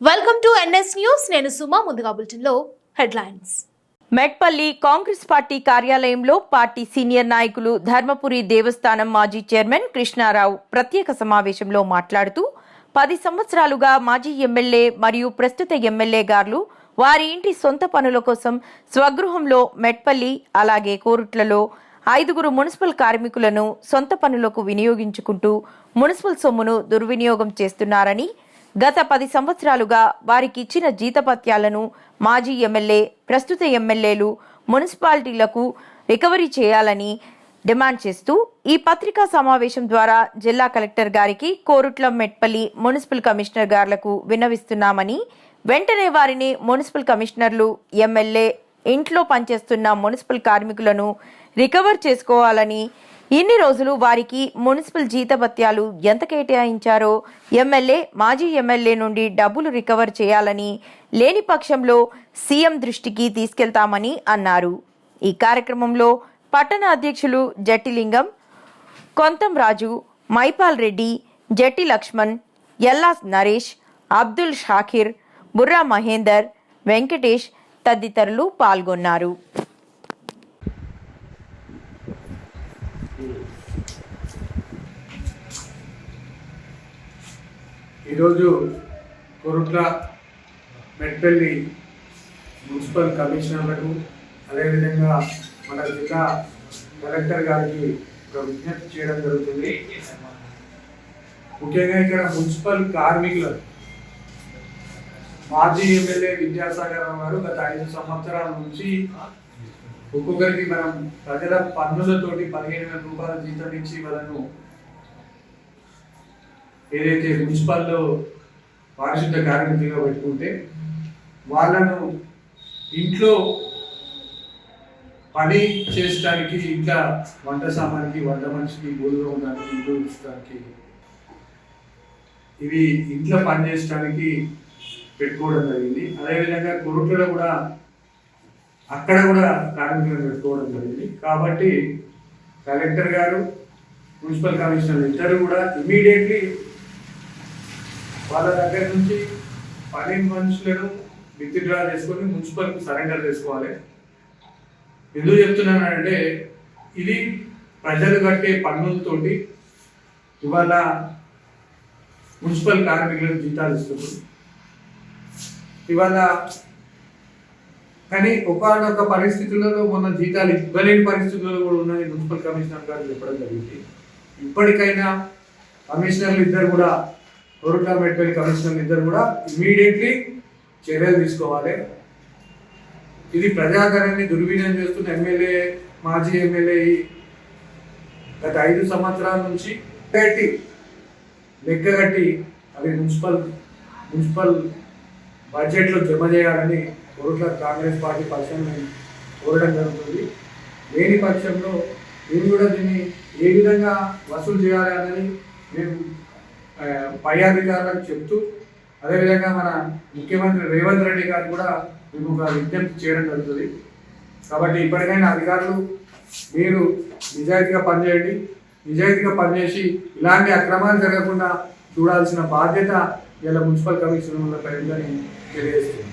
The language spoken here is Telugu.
వెల్కమ్ టు ఎన్ఎస్ న్యూస్ నేను సుమా ముందుగా బులెటిన్లో హెడ్లైన్స్ మెట్పల్లి కాంగ్రెస్ పార్టీ కార్యాలయంలో పార్టీ సీనియర్ నాయకులు ధర్మపురి దేవస్థానం మాజీ చైర్మన్ కృష్ణారావు ప్రత్యేక సమావేశంలో మాట్లాడుతూ పది సంవత్సరాలుగా మాజీ ఎమ్మెల్యే మరియు ప్రస్తుత ఎమ్మెల్యే గారు వారి ఇంటి సొంత పనుల కోసం స్వగృహంలో మెట్పల్లి అలాగే కోరుట్లలో ఐదుగురు మున్సిపల్ కార్మికులను సొంత పనులకు వినియోగించుకుంటూ మున్సిపల్ సొమ్మును దుర్వినియోగం చేస్తున్నారని గత పది సంవత్సరాలుగా వారికి ఇచ్చిన జీతపత్యాలను మాజీ ఎమ్మెల్యే ప్రస్తుత ఎమ్మెల్యేలు మున్సిపాలిటీలకు రికవరీ చేయాలని డిమాండ్ చేస్తూ ఈ పత్రికా సమావేశం ద్వారా జిల్లా కలెక్టర్ గారికి కోరుట్ల మెట్పల్లి మున్సిపల్ కమిషనర్ గారులకు విన్నవిస్తున్నామని వెంటనే వారిని మున్సిపల్ కమిషనర్లు ఎమ్మెల్యే ఇంట్లో పనిచేస్తున్న మున్సిపల్ కార్మికులను రికవర్ చేసుకోవాలని ఇన్ని రోజులు వారికి మున్సిపల్ జీతభత్యాలు ఎంత కేటాయించారో ఎమ్మెల్యే మాజీ ఎమ్మెల్యే నుండి డబ్బులు రికవర్ చేయాలని లేని పక్షంలో సీఎం దృష్టికి తీసుకెళ్తామని అన్నారు. ఈ కార్యక్రమంలో పట్టణ అధ్యక్షులు జట్టిలింగం కొంతం రాజు మైపాల్ రెడ్డి జట్టి లక్ష్మణ్ ఎల్లాస్ నరేష్ అబ్దుల్ షాకిర్ బుర్రా మహేందర్ వెంకటేష్ తదితరులు పాల్గొన్నారు. ఈరోజు కొరుట్ల మెట్పల్లి మున్సిపల్ కమిషనర్లకు అదేవిధంగా మన జిల్లా కలెక్టర్ గారికి ఒక విజ్ఞప్తి చేయడం జరుగుతుంది. ముఖ్యంగా ఇక్కడ మున్సిపల్ కార్మికులు మాజీ ఎమ్మెల్యే విద్యాసాగర్ రావు గారు గత ఐదు సంవత్సరాల నుంచి ఒక్కొక్కరికి మనం ప్రజల పన్నులతోటి పదిహేను వేల రూపాయల జీతం ఇచ్చి వాళ్ళను ఏదైతే మున్సిపల్లో పారిశుద్ధ కార్మికులుగా పెట్టుకుంటే వాళ్ళను ఇంట్లో పని చేసడానికి ఇంకా వంట సామానికి వంట మనిషికి గోధుమ ఉండడానికి ఇంట్లో ఉంచడానికి ఇవి ఇంట్లో పని చేసడానికి పెట్టుకోవడం జరిగింది. అదేవిధంగా కొరుట్లలో కూడా అక్కడ కూడా కార్మికులను పెట్టుకోవడం జరిగింది. కాబట్టి కలెక్టర్ గారు మున్సిపల్ కమిషనర్ ఇద్దరు కూడా ఇమీడియట్లీ వాళ్ళ దగ్గర నుంచి పని మనుషులను విత్డ్రా చేసుకొని మున్సిపల్కి సరెండర్ చేసుకోవాలి. ఎందుకు చెప్తున్నానంటే ఇది ప్రజలు కట్టే పన్నులతోటి ఇవాళ మున్సిపల్ కార్మికులకు జీతాలు ఇస్తున్నారు. ఇవాళ కానీ ఒకనొక పరిస్థితులలో మన జీతాలు ఇవ్వలేని పరిస్థితుల్లో కూడా ఉన్నది మున్సిపల్ కమిషనర్ గారు చెప్పడం జరిగింది. ఇప్పటికైనా కమిషనర్లు ఇద్దరు కూడా కోరుట్ల మెడికల్ కమిషనర్ ఇద్దరు కూడా ఇమీడియట్లీ చర్యలు తీసుకోవాలి. ఇది ప్రజాకరాన్ని దుర్వినియోగం చేస్తున్న ఎమ్మెల్యే మాజీ ఎమ్మెల్యే గత ఐదు సంవత్సరాల నుంచి కట్టి లెక్క కట్టి అవి మున్సిపల్ మున్సిపల్ బడ్జెట్లో జమ చేయాలని కోరుట్ల కాంగ్రెస్ పార్టీ పక్షాన్ని కోరడం జరుగుతుంది. లేని పక్షంలో మేము కూడా దీన్ని ఏ విధంగా వసూలు చేయాలి అన్నది మేము పై అధికారులకు చెప్తూ అదేవిధంగా మన ముఖ్యమంత్రి రేవంత్ రెడ్డి గారు కూడా మేము ఒక విజ్ఞప్తి చేయడం జరుగుతుంది. కాబట్టి ఇప్పటికైనా అధికారులు మీరు నిజాయితీగా పనిచేయండి. నిజాయితీగా పనిచేసి ఇలాంటి అక్రమాలు జరగకుండా చూడాల్సిన బాధ్యత ఇలా మున్సిపల్ కమిషనర్లపై ఉందని తెలియజేస్తుంది